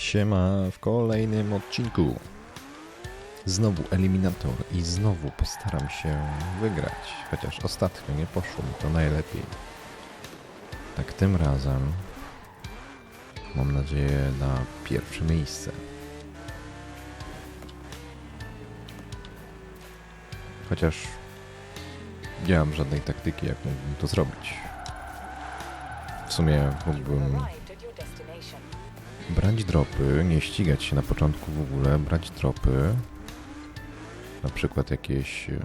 Siema w kolejnym odcinku. Znowu eliminator i znowu postaram się wygrać. Chociaż ostatnio nie poszło mi to najlepiej. Tak tym razem mam nadzieję na pierwsze miejsce. Chociaż nie mam żadnej taktyki, jak mógłbym to zrobić. W sumie mógłbym brać dropy, nie ścigać się na początku w ogóle, brać dropy. Na przykład jakieś. E,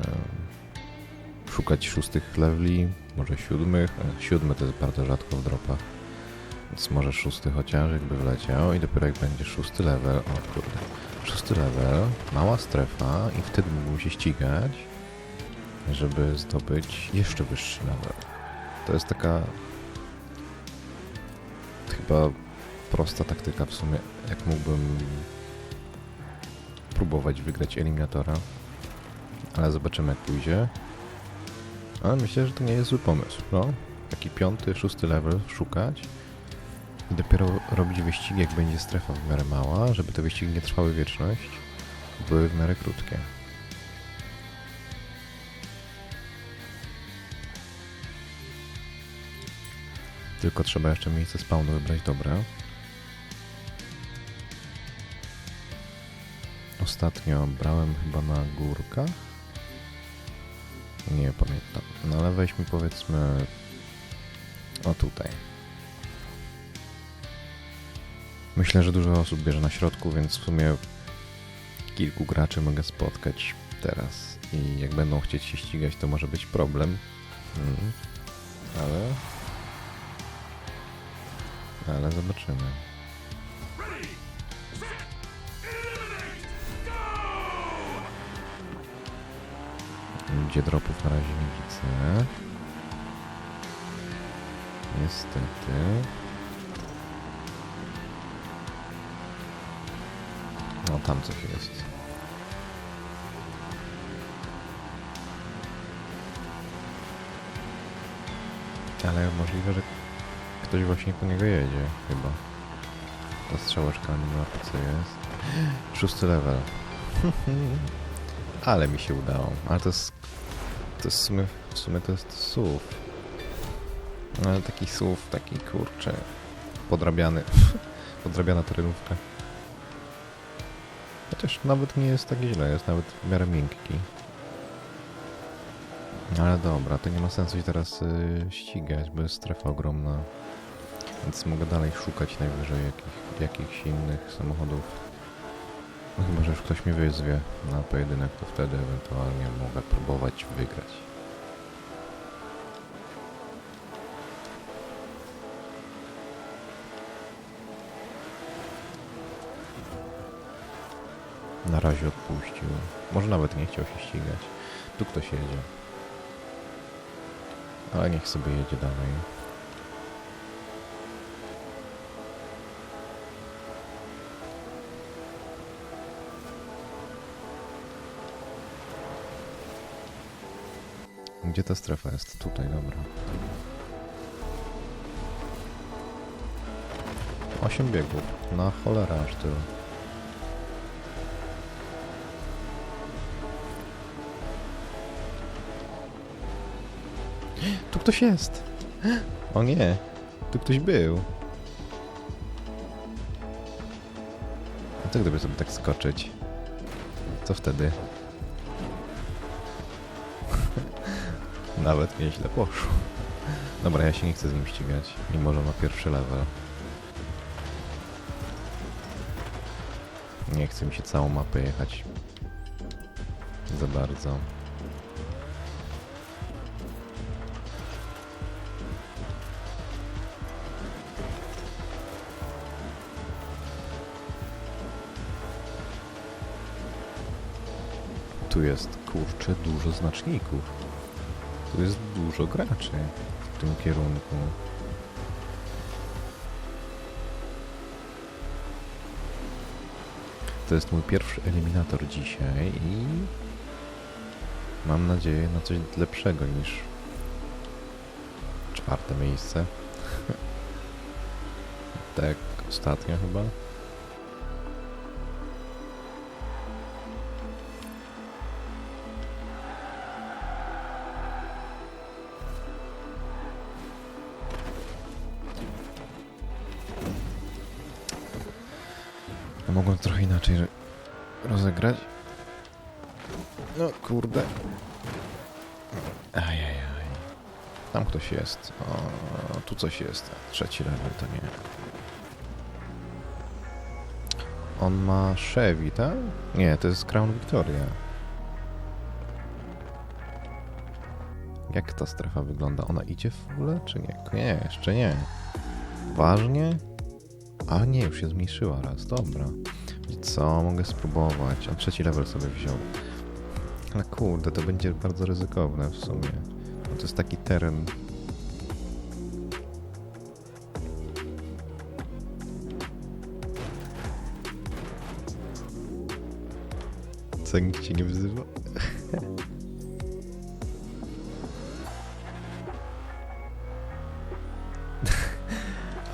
szukać szóstych leveli, może siódmych. E, siódmy to jest bardzo rzadko w dropach. Więc może szósty chociaż, jakby wleciał. I dopiero jak będzie szósty level. O kurde. Szósty level, mała strefa, i wtedy mógłbym się ścigać, żeby zdobyć jeszcze wyższy level. To jest taka. Chyba prosta taktyka w sumie. Jak mógłbym próbować wygrać eliminatora. Ale zobaczymy jak pójdzie. Ale myślę, że to nie jest zły pomysł. No, taki piąty, szósty level szukać. I dopiero robić wyścigi, jak będzie strefa w miarę mała, żeby te wyścigi nie trwały wieczność. Były w miarę krótkie. Tylko trzeba jeszcze miejsce spawnu wybrać dobre. Ostatnio brałem chyba na górkach. Nie pamiętam. No ale weźmy powiedzmy o tutaj. Myślę, że dużo osób bierze na środku, więc w sumie kilku graczy mogę spotkać teraz. I jak będą chcieć się ścigać, to może być problem. Mm. Ale... Ale zobaczymy. Gdzie dropów na razie nie widzę. Niestety. No tam coś jest. Ale możliwe, że ktoś właśnie po niego jedzie, chyba. Ta strzałeczka na mapce jest. Szósty level. Ale mi się udało. Ale to jest... To jest w sumie, w sumie to jest SUV. Ale taki SUV, taki kurczę... Podrabiany. Podrabiana terenówka. Chociaż nawet nie jest tak źle, jest nawet w miarę miękki. Ale dobra, to nie ma sensu się teraz y, ścigać, bo jest strefa ogromna. Więc mogę dalej szukać najwyżej jakich, jakichś innych samochodów. No chyba, że już ktoś mnie wyzwie na pojedynek, to wtedy ewentualnie mogę próbować wygrać. Na razie odpuścił. Może nawet nie chciał się ścigać. Tu ktoś jedzie. Ale niech sobie jedzie dalej. Gdzie ta strefa jest? Tutaj, dobra. Osiem biegów. Na cholera aż tyle. Tu ktoś jest! O nie! Tu ktoś był! A co gdyby sobie tak skoczyć? Co wtedy? Nawet nieźle poszło. Dobra, ja się nie chcę z nim ścigać, mimo że ma pierwszy level. Nie chce mi się całą mapę jechać. Za bardzo. Tu jest, kurczę, dużo znaczników. Tu jest dużo graczy w tym kierunku. To jest mój pierwszy eliminator dzisiaj i mam nadzieję na coś lepszego niż czwarte miejsce. tak ostatnio chyba. Mogłem trochę inaczej rozegrać. No kurde. Ajajaj. Tam ktoś jest. O, tu coś jest. Trzeci level to nie. On ma Chevy, tak? Nie, to jest Crown Victoria. Jak ta strefa wygląda? Ona idzie w ogóle, czy nie? Nie, jeszcze nie. Ważnie? A nie, już się zmniejszyła raz, dobra. Co, mogę spróbować. On trzeci level sobie wziął. Ale kurde, to będzie bardzo ryzykowne w sumie. Bo to jest taki teren. Co, nikt cię nie wzywa?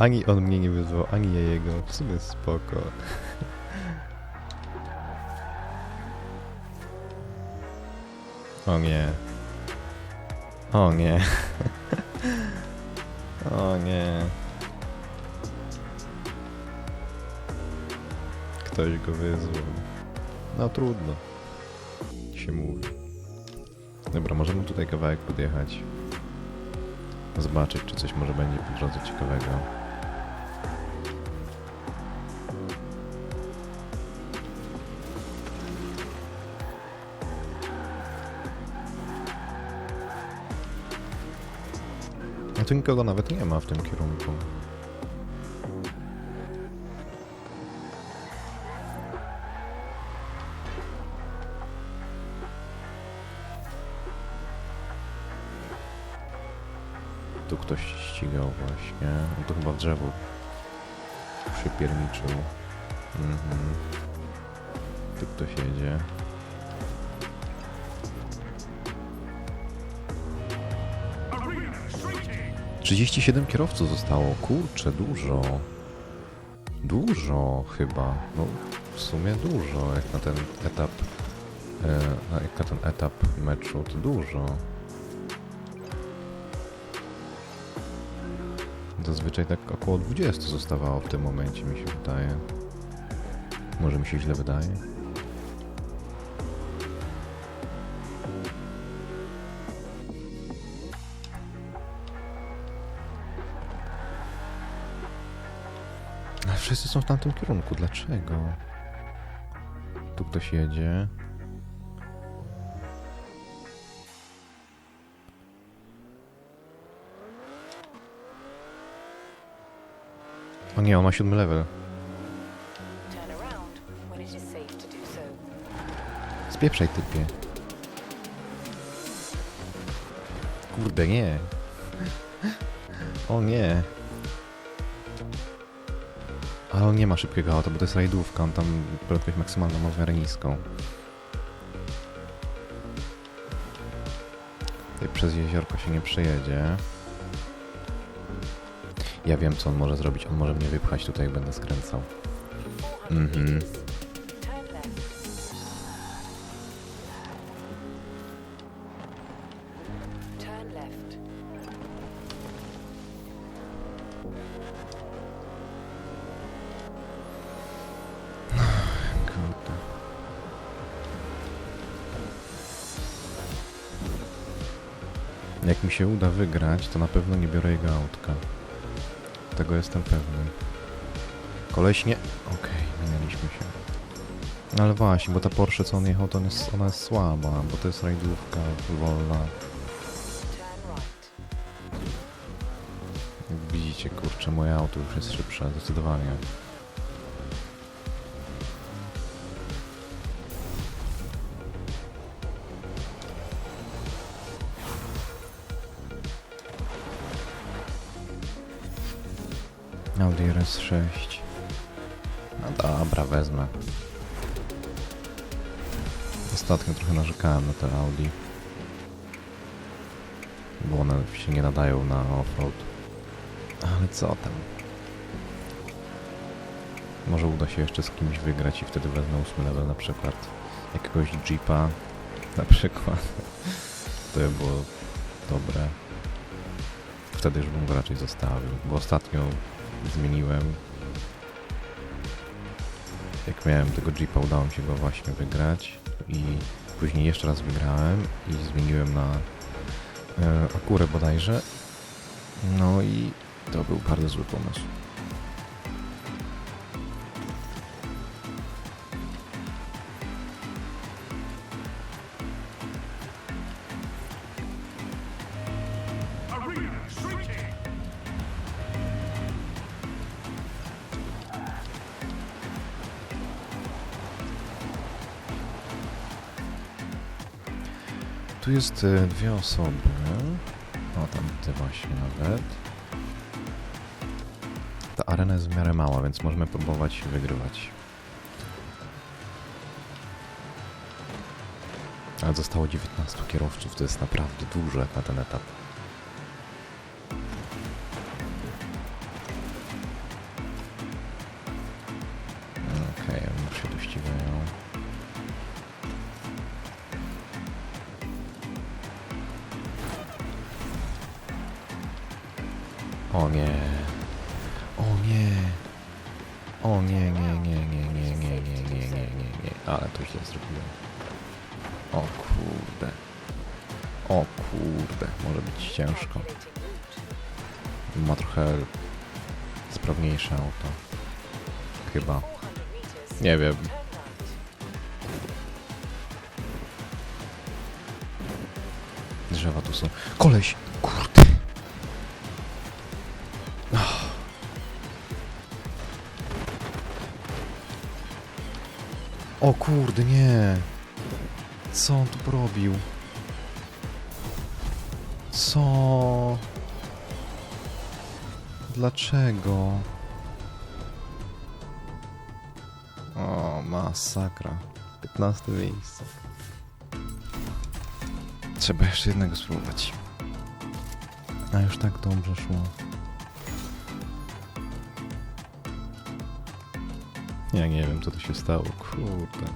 Ani on mnie nie wyzwał, ani ja jego. W sumie spoko. O nie. O nie. O nie. Ktoś go wyzwał. No trudno. Się mówi. Dobra, możemy tutaj kawałek podjechać. Zobaczyć, czy coś może będzie po drodze ciekawego. Tu nikogo nawet nie ma w tym kierunku. Tu ktoś ścigał właśnie. No to chyba drzewo przypierniczył. Mhm. Tu ktoś jedzie. Trzydzieści siedem kierowców zostało. Kurczę, dużo. Dużo chyba. No w sumie dużo, jak na ten etap. E, jak na ten etap meczu, to dużo. Zazwyczaj tak około 20 zostawało w tym momencie, mi się wydaje. Może mi się źle wydaje? Są w tamtym kierunku. Dlaczego? Tu ktoś jedzie. O nie, on ma siódmy level. Spieprzaj typie. Kurde, nie. O nie. Ale on nie ma szybkiego auta, bo to jest rajdówka. On tam prędkość maksymalną ma w miarę niską. Tutaj przez jeziorko się nie przejedzie. Ja wiem, co on może zrobić. On może mnie wypchać tutaj, jak będę skręcał. 400 Mhm. Jak mi się uda wygrać, to na pewno nie biorę jego autka. Tego jestem pewny. Koleś nie... Okej, wymienialiśmy się. Ale właśnie, bo ta Porsche, co on jechał, to ona jest słaba, bo to jest rajdówka wolna. Jak widzicie, kurczę, moje auto już jest szybsze, zdecydowanie. Audi RS6. No dobra, wezmę. Ostatnio trochę narzekałem na te Audi. Bo one się nie nadają na offroad. Ale co tam? Może uda się jeszcze z kimś wygrać i wtedy wezmę ósmy level na przykład. Jakiegoś jeepa na przykład. To by było dobre. Wtedy już bym go raczej zostawił, bo ostatnio zmieniłem. jak miałem tego Jeepa, udało mi się go właśnie wygrać i później jeszcze raz wygrałem i zmieniłem na e, Akurę bodajże. No i to był bardzo zły pomysł. Tu jest e, dwie osoby. O, tam ty właśnie nawet. Ta arena jest w miarę mała, więc możemy próbować wygrywać. Ale zostało 19 kierowców, to jest naprawdę jak na ten etap. Sprawniejsze auto. Chyba. 400 meters. Nie wiem. Drzewa tu są. Koleś! Kurde! Ach. O kurde, nie! Co on tu porobił? Co? Dlaczego? Masakra. 15 miejsce. Trzeba jeszcze jednego spróbować. A już tak dobrze szło. Ja nie wiem, co tu się stało. Kurde.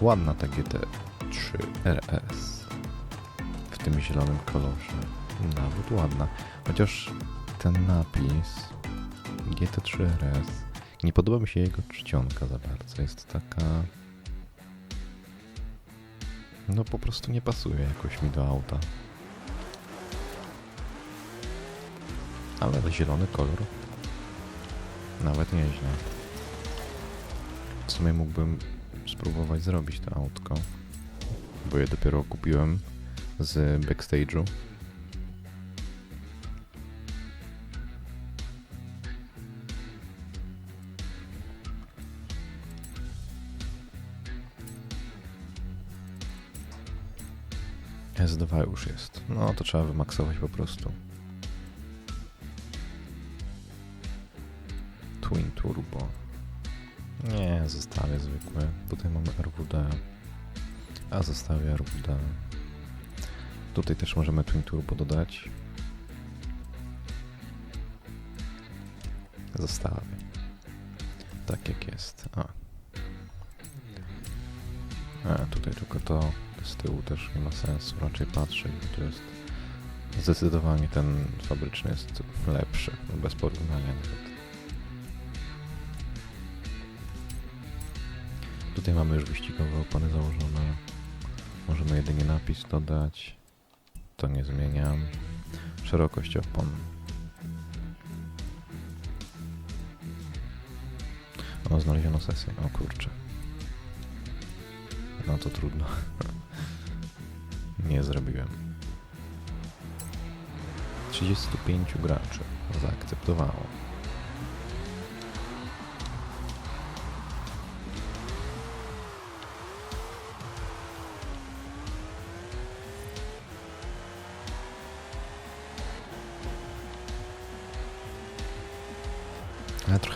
Ładna ta GT3 RS. Tym zielonym kolorze. Nawet ładna. Chociaż ten napis GT3 RS nie podoba mi się jego czcionka za bardzo. Jest taka... No po prostu nie pasuje jakoś mi do auta. Ale zielony kolor nawet nieźle. W sumie mógłbym spróbować zrobić to autko. Bo je dopiero kupiłem z backstage'u. S2 już jest. No to trzeba wymaksować po prostu. Twin Turbo. Nie, zostawię zwykłe. Tutaj mamy RWD. A zostawię RWD. Tutaj też możemy Twin Turbo dodać. Zostawię. Tak jak jest. A. A, tutaj tylko to z tyłu też nie ma sensu raczej patrzeć, bo to jest zdecydowanie ten fabryczny jest lepszy, no bez porównania nawet. Tutaj mamy już wyścigowe opony założone. Możemy jedynie napis dodać. To nie zmieniam. Szerokość opon. O, znaleziono sesję. O kurczę. No to trudno. Nie zrobiłem. 35 graczy zaakceptowało.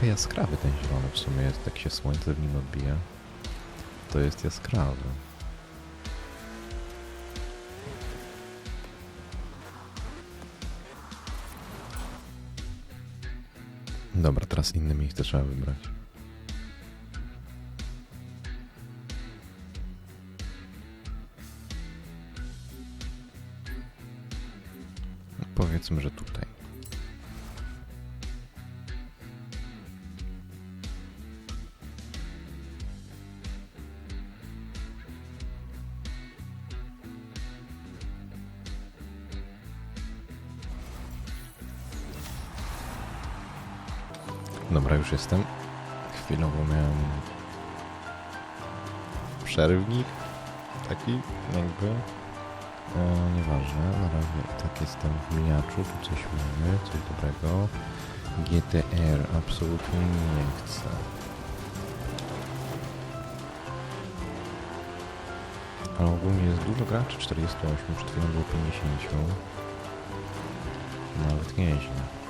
trochę jaskrawy ten zielony w sumie jest, tak się słońce w nim odbija. To jest jaskrawy. Dobra, teraz inne miejsce trzeba wybrać. Powiedzmy, że tutaj. Dobra, już jestem. Chwilowo miałem przerwnik taki jakby. E, nieważne, na razie tak jestem w mijaczu, tu coś mamy, coś dobrego. GTR absolutnie nie chcę. Ale ogólnie jest dużo graczy, 48, przed chwilą było 50. Nawet nieźle.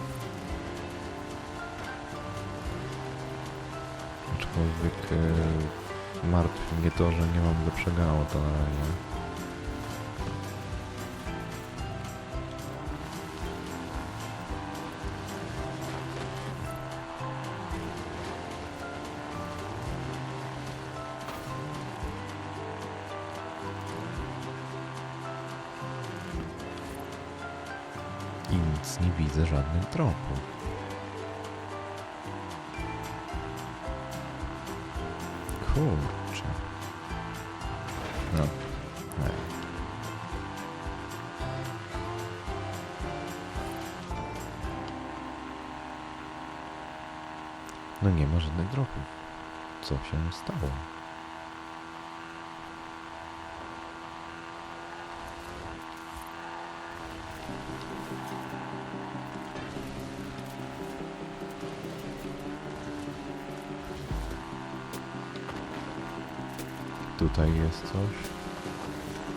Aczkolwiek e, martwi mnie to, że nie mam lepszego auta na razie. I nic nie widzę żadnych tropów. Żadnych dropów. Co się stało? Tutaj jest coś?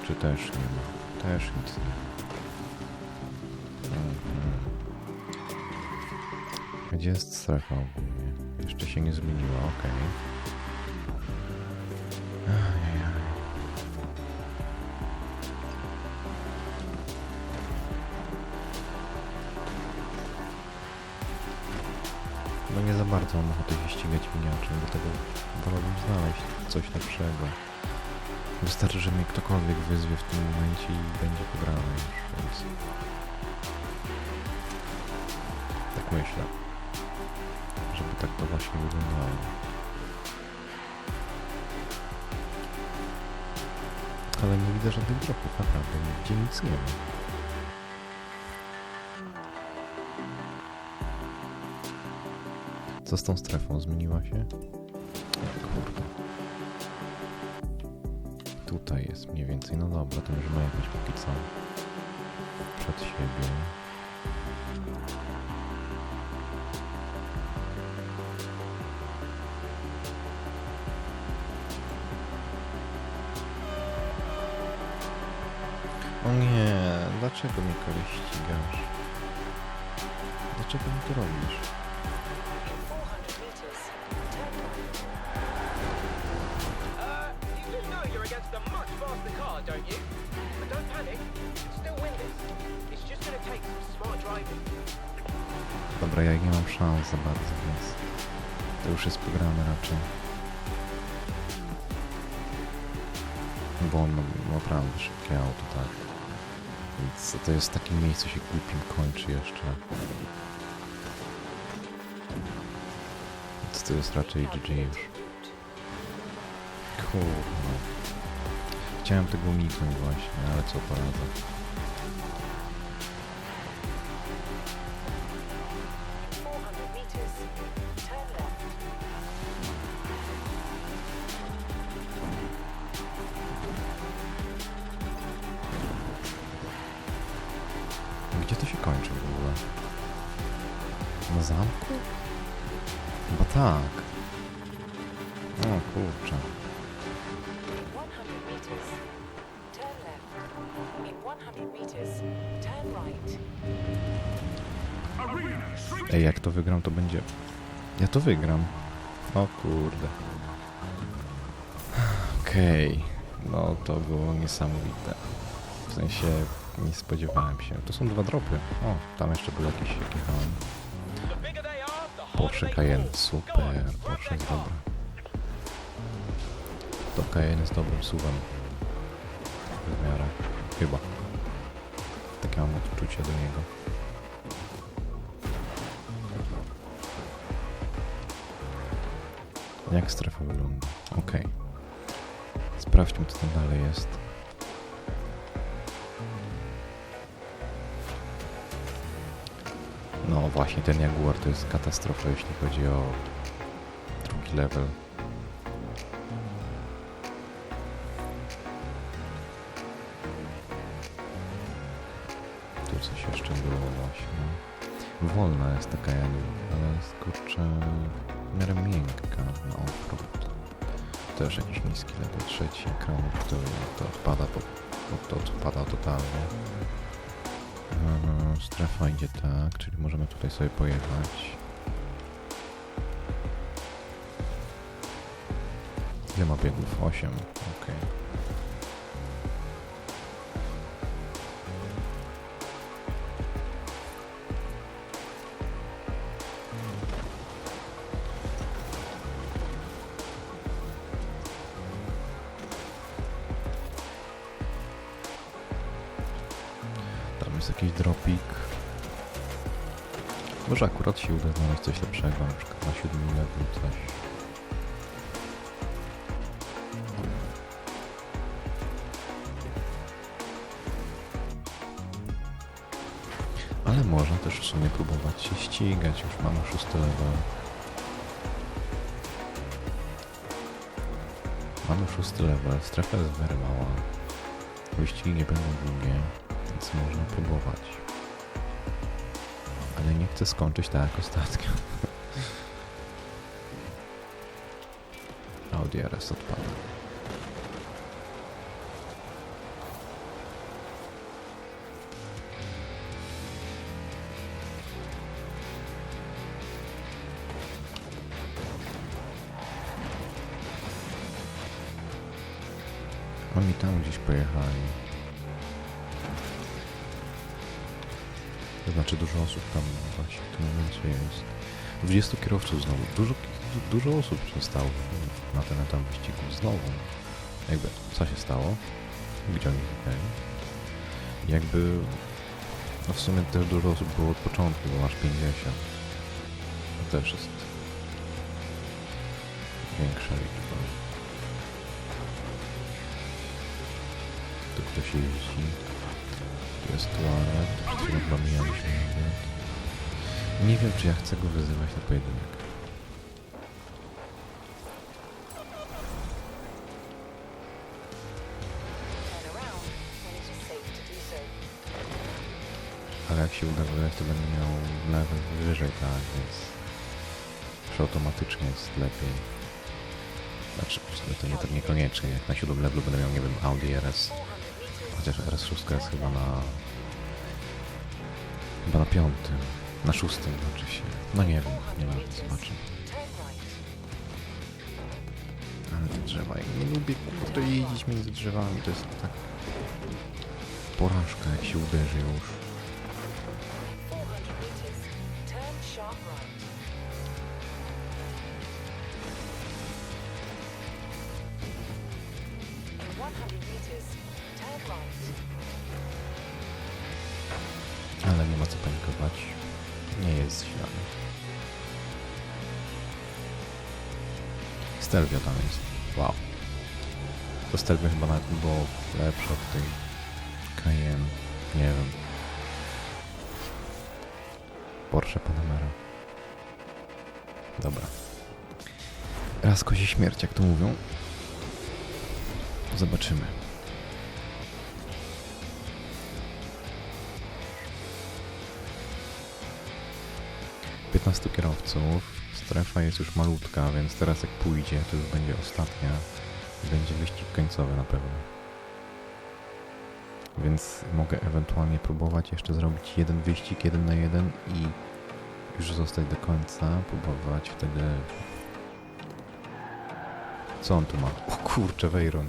Czy też nie ma? Też nic nie ma. Mhm. Gdzie jest strefa ogólnie? Jeszcze się nie zmieniła, okej. Ajajaj. No nie za bardzo mam ochotę się ścigać miniaczem, dlatego wolałbym znaleźć coś lepszego. Wystarczy, że mnie ktokolwiek wyzwie w tym momencie i będzie pograne już, więc... Tak myślę. Tak to właśnie wyglądało. Ale nie widzę żadnych dropów, naprawdę, nigdzie nic nie ma. Co z tą strefą? Zmieniła się? Kurde. Tutaj jest mniej więcej. No dobra, to możemy jechać póki co. Przed siebie. Nie, dlaczego mnie koleś ścigasz? Dlaczego mi to robisz? In 400 meters, turn right. You do know you're against a much faster car, don't you? But don't panic, you can still win this. It's just gonna take some smart driving. Dobra, ja nie mam szans za bardzo, więc to już jest pograne raczej. Bo on ma naprawdę szybkie auto, tak. Więc to jest takie miejsce, się głupim kończy jeszcze. Więc to jest raczej GG już. Kurwa. Chciałem tego uniknąć właśnie, ale co poradzę. Ej, jak to wygram, to będzie... Ja to wygram. O kurde. Okej. No to było niesamowite. W sensie nie spodziewałem się. To są dwa dropy. O, tam jeszcze był jakiś jak jechałem. Porsche Cayenne, super. Porsche jest dobra. To Cayenne jest dobrym suwem. W miarę. Chyba. Takie mam odczucie do niego. Jak strefa wygląda? Okej. Sprawdźmy, co tam dalej jest. No właśnie, ten Jaguar to jest katastrofa, jeśli chodzi o drugi level. Tu coś jeszcze było właśnie. Wolna jest taka Jaguar, ale jest kurczę miarę miękka na offroad. Też jakiś niski level, trzeci ekran, to, to odpada, po, to odpada totalnie. Mhm, Strefa idzie tak, czyli możemy tutaj sobie pojechać. Ile ma biegów? 8. akurat się uda coś lepszego, na przykład na siódmym levelu coś. Ale można też w sumie próbować się ścigać, już mamy szósty level. Mamy szósty level, strefa jest w miarę mała. Wyścigi nie będą długie, więc można próbować. Chcę skończyć tak jak ostatnio. Audi RS odpada. Oni tam gdzieś pojechali. To znaczy dużo osób tam właśnie w tym momencie jest. 20 kierowców znowu. Dużo, dużo osób zostało na ten etap wyścigu. Znowu. Jakby, co się stało? Gdzie oni zniknęli? Jakby, no w sumie też dużo osób było od początku, bo aż 50. To też jest większa liczba. Tu ktoś jeździ. Tu jest toalet, który chyba mijaliśmy nawet. Nie wiem, czy ja chcę go wyzywać na pojedynek. To. Ale jak się uda wygrać, to będę miał level wyżej, tak, więc już automatycznie jest lepiej. Znaczy, to nie, tak niekoniecznie. Jak na siódmym levelu będę miał, nie wiem, Audi RS, 400 meters. Chociaż RS6 jest chyba na... chyba na piątym. Na szóstym znaczy się. No nie wiem, nie wiem, zobaczę. Ale te drzewa, ja nie lubię kurde jeździć między drzewami, to jest tak... Porażka, jak się uderzy już. Dobra. Raz kozie śmierć, jak to mówią. Zobaczymy. 15 kierowców. Strefa jest już malutka, więc teraz jak pójdzie, to już będzie ostatnia. Będzie wyścig końcowy na pewno. Więc mogę ewentualnie próbować jeszcze zrobić jeden wyścig, jeden na jeden i już zostać do końca. Próbować wtedy... Co on tu ma? O kurczę, Veyron.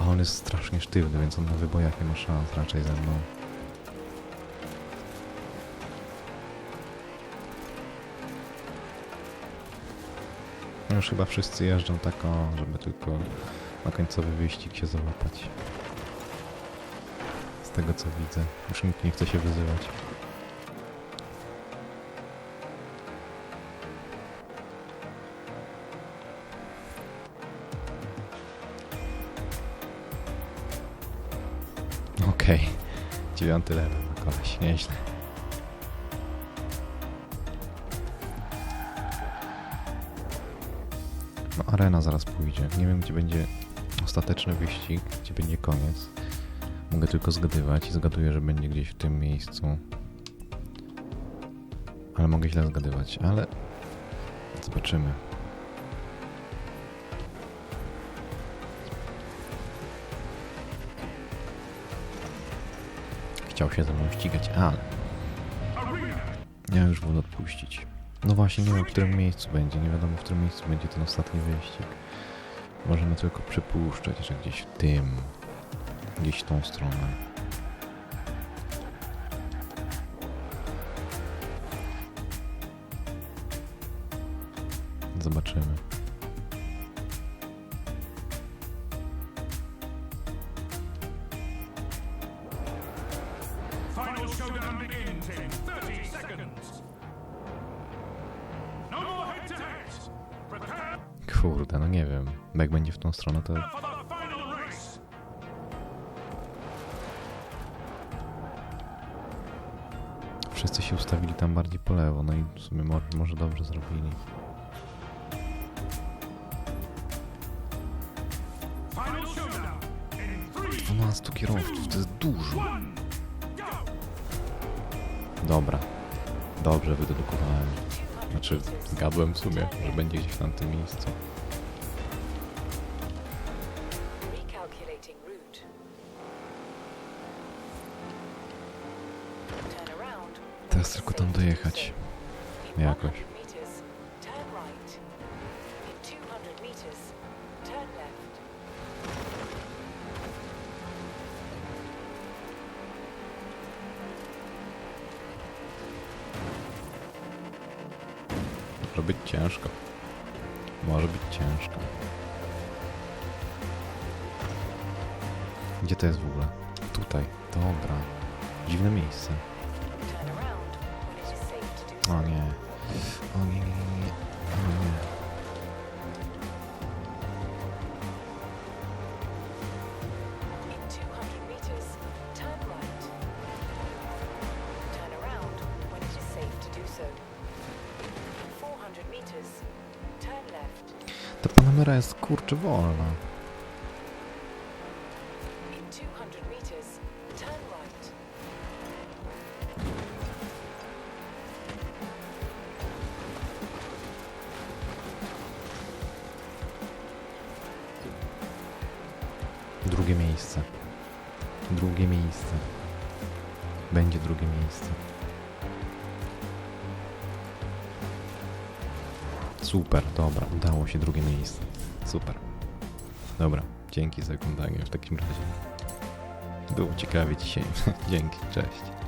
A on jest strasznie sztywny, więc on na wybojach nie ma szans raczej ze mną. No Już chyba wszyscy jeżdżą tak żeby tylko na końcowy wyścig się załapać. z tego co widzę. Już nikt nie chce się wyzywać. Okej. Dziewiąty level na koleś, nieźle. No arena zaraz pójdzie. Nie wiem gdzie będzie ostateczny wyścig, gdzie będzie koniec. Mogę tylko zgadywać i zgaduję, że będzie gdzieś w tym miejscu. Ale mogę źle zgadywać, ale zobaczymy. Chciał się ze mną ścigać, ale ja już wolę odpuścić. No właśnie, nie wiem w którym miejscu będzie, nie wiadomo w którym miejscu będzie ten ostatni wyścig. Możemy tylko przypuszczać, że gdzieś w tym, gdzieś w tą stronę. Zobaczymy. Stronę, to wszyscy się ustawili tam bardziej po lewo. No i w sumie może, może dobrze zrobili. Final showdown in 3, 12 kierowców, to jest dużo. 1, go! Dobra. Dobrze wydedukowałem. 200 Znaczy, meters. gadłem w sumie, że będzie gdzieś w tamtym miejscu. Teraz tylko tam dojechać. Jakoś. 100 meters, turn right. In 200 meters, turn left. Może być ciężko. Może być ciężko. Gdzie to jest w ogóle? Tutaj. Dobra. Dziwne miejsce. Ta Panamera jest kurczę wolna. Się drugie miejsce. Super. Dobra, dzięki za oglądanie w takim razie. Było ciekawie dzisiaj. Dzięki, cześć.